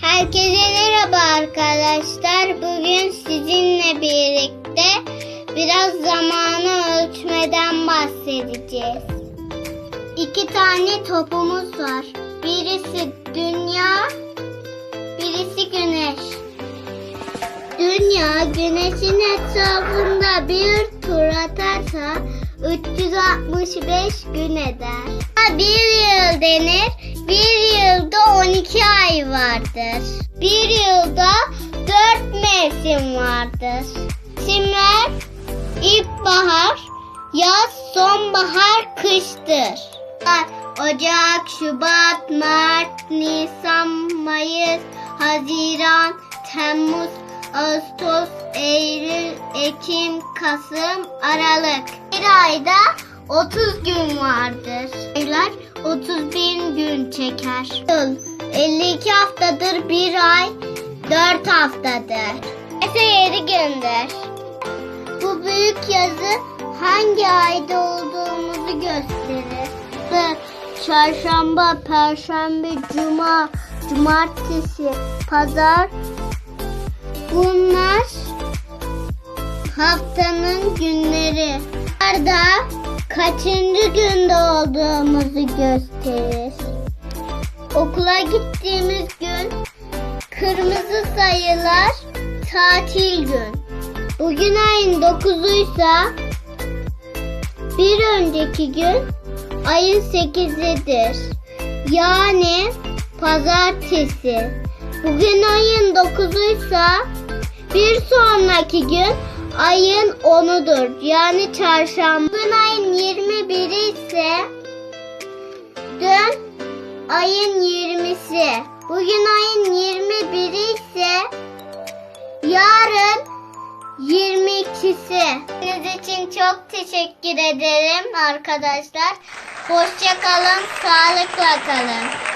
Herkese merhaba arkadaşlar. Bugün sizinle birlikte biraz zamanı ölçmeden bahsedeceğiz. İki tane topumuz var. Birisi dünya, birisi güneş. Dünya güneşin etrafında bir tur atarsa 365 gün eder. Bir yıl denir. Bir yılda 12 ay vardır. Bir yılda 4 mevsim vardır. Mevsimler ilkbahar, yaz, sonbahar, kıştır. Ocak, Şubat, Mart, Nisan, Mayıs, Haziran, Temmuz, Ağustos, Eylül, Ekim, Kasım, Aralık. Bir ayda 30 gün vardır. Aylar 31 gün çeker. Yıl 52 haftadır bir ay 4 haftadır. Ese 7 gündür. Bu büyük yazı hangi ayda olduğumuzu gösterir. Çarşamba, Perşembe, Cuma, Cumartesi, Pazar, Bunlar haftanın günleri. Burada kaçıncı günde olduğumuzu gösterir. Okula gittiğimiz gün kırmızı sayılar tatil gün. Bugün ayın 9'uysa bir önceki gün ayın 8'idir. Yani pazartesi. Bugün ayın 9'uysa bir sonraki gün ayın 10'udur. Yani çarşamba. Bugün ayın 21'i ise ayın 20'si. Bugün ayın 21'i ise yarın 22'si. Sizin için çok teşekkür ederim arkadaşlar. Hoşça kalın, sağlıkla kalın.